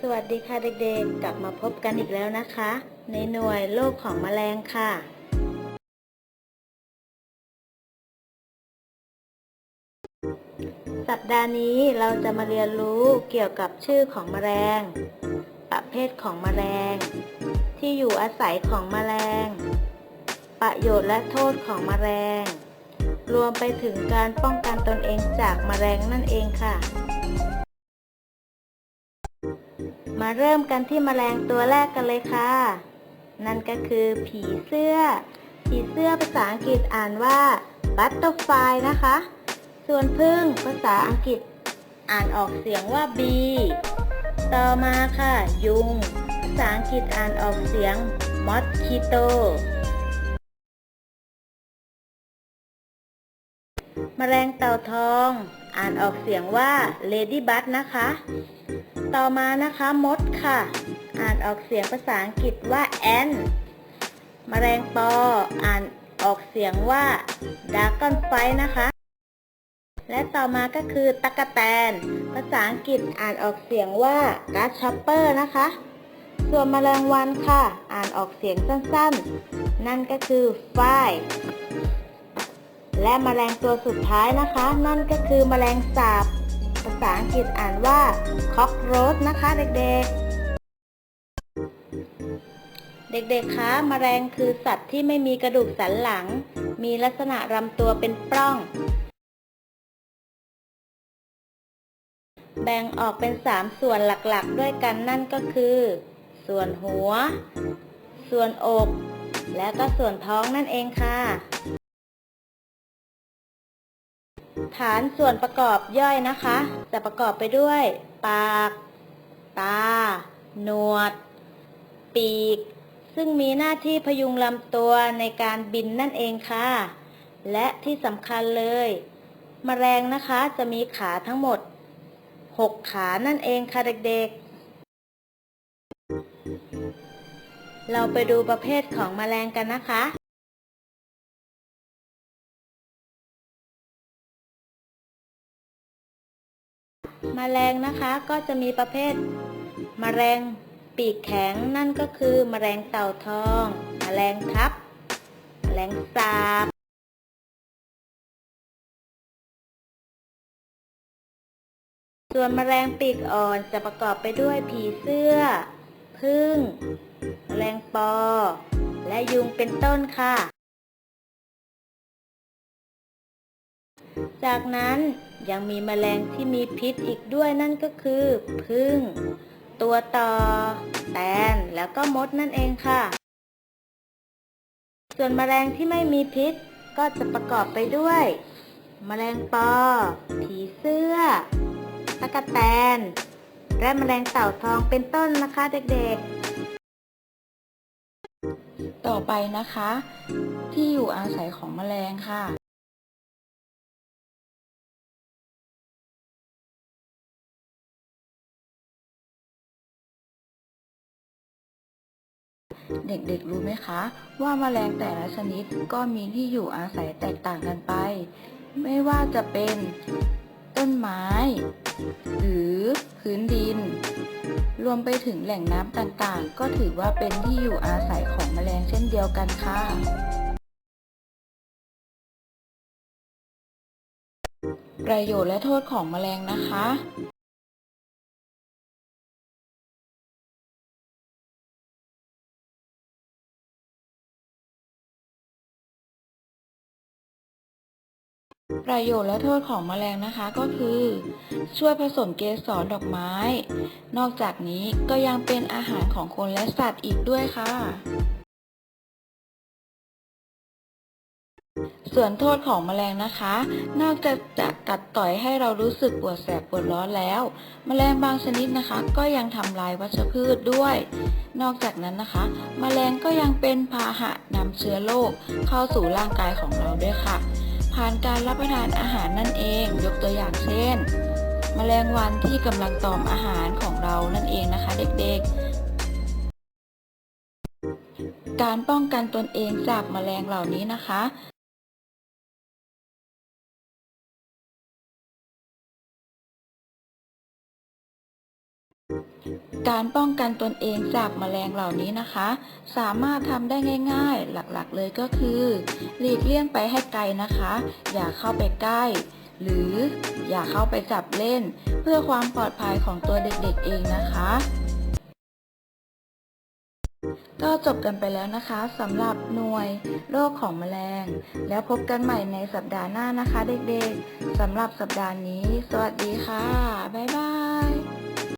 สวัสดีค่ะเด็กๆ กลับมาพบกันอีกแล้วนะคะ ในหน่วยโลกของแมลงค่ะ สัปดาห์นี้เราจะมาเรียนรู้เกี่ยวกับชื่อของแมลง ประเภทของแมลง ที่อยู่อาศัยของแมลง ประโยชน์และโทษของแมลง รวมไปถึงการป้องกันตนเองจากแมลงนั่นเองค่ะ มาเริ่มกันที่แมลงตัวแรกกันเลยค่ะ นั่นก็คือผีเสื้อ ผีเสื้อภาษาอังกฤษอ่านว่า butterfly นะคะ ส่วนพึ่งภาษาอังกฤษ อ่านออกเสียงว่า bee ต่อมาค่ะ ยุง ภาษาอังกฤษอ่านออกเสียง mosquito แมลงเต่าทอง อ่านออกเสียงว่า ladybug นะคะ ต่อมานะคะมดค่ะ อ่านออกเสียงภาษาอังกฤษว่า ant แมลงปอ อ่านออกเสียงว่า dragonfly นะคะ และต่อมาก็คือตั๊กแตน ภาษาอังกฤษอ่านออกเสียงว่า grasshopper นะคะ ส่วนแมลงวันค่ะ อ่านออกเสียงสั้นๆ นั่นก็คือ fly และแมลงตัวสุดท้ายนะคะ นั่นก็คือแมลงสาบ ษาอังกฤษอ่านว่า cockroach นะคะเด็กๆ เด็กๆ คะแมลงคือสัตว์ที่ไม่มีกระดูกสันหลัง มีลักษณะลำตัวเป็นปล้อง แบ่งออกเป็น 3 ส่วนหลักๆ ด้วยกันนั่นก็คือ ส่วนหัว ส่วนอก และก็ส่วนท้องนั่นเองค่ะ ฐานส่วนประกอบย่อยนะคะ จะประกอบไปด้วย ปาก ตา หนวด ปีก ซึ่งมีหน้าที่พยุงลำตัวในการบินนั่นเองค่ะ และที่สำคัญเลยแมลงนะคะจะมีขาทั้งหมด 6 ขานั่นเองค่ะเด็กๆ เราไปดูประเภทของแมลงกันนะคะ แมลงนะคะก็จะมีประเภทแมลงปีกแข็งนั่นก็คือแมลงเต่าทองแมลงทับแมลงสาบส่วนแมลงปีกอ่อนจะประกอบไปด้วยผีเสื้อ พึ่ง แมลงปอ และยุงเป็นต้นค่ะ จากนั้นยังมีแมลงที่มีพิษอีกด้วยนั่นก็คือพึ่ง ตัวต่อ แตน แล้วก็มดนั่นเองค่ะ ส่วนแมลงที่ไม่มีพิษก็จะประกอบไปด้วย แมลงปอ ผีเสื้อตะกแตน และแมลงเต่าทองเป็นต้นนะคะเด็กๆ ต่อไปนะคะ ที่อยู่อาศัยของแมลงค่ะ เด็กๆรู้ไหมคะ ว่าแมลงแต่ละชนิดก็มีที่อยู่อาศัยแตกต่างกันไป ไม่ว่าจะเป็นต้นไม้ หรือพื้นดิน รวมไปถึงแหล่งน้ำต่างๆ ก็ถือว่าเป็นที่อยู่อาศัยของแมลงเช่นเดียวกันค่ะประโยชน์และโทษของแมลงนะคะ ประโยชน์และโทษของแมลงนะคะก็คือ ช่วยผสมเกสรดอกไม้ นอกจากนี้ก็ยังเป็นอาหารของคนและสัตว์อีกด้วยค่ะ ส่วนโทษของแมลงนะคะ นอกจากจะกัดต่อยให้เรารู้สึกปวดแสบปวดร้อนแล้ว แมลงบางชนิดนะคะ ก็ยังทำลายวัชพืชด้วย นอกจากนั้นนะคะ แมลงก็ยังเป็นพาหะนำเชื้อโรคเข้าสู่ร่างกายของเราด้วยค่ะ ผ่านการรับประทานอาหารนั่นเอง ยกตัวอย่างเช่น แมลงวันที่กำลังตอมอาหารของเรานั่นเองนะคะ เด็กๆ การป้องกันตนเองจากแมลงเหล่านี้นะคะ การป้องกันตนเองจากแมลงเหล่านี้นะคะ สามารถทำได้ง่ายๆ หลักๆเลยก็คือ หลีกเลี่ยงไปให้ไกลนะคะ อย่าเข้าไปใกล้ หรืออย่าเข้าไปจับเล่น เพื่อความปลอดภัยของตัวเด็กๆเองนะคะก็จบกันไปแล้วนะคะสำหรับหน่วยโรคของแมลง แล้วพบกันใหม่ในสัปดาห์หน้านะคะเด็กๆสำหรับสัปดาห์นี้ สวัสดีค่ะ บ๊ายบาย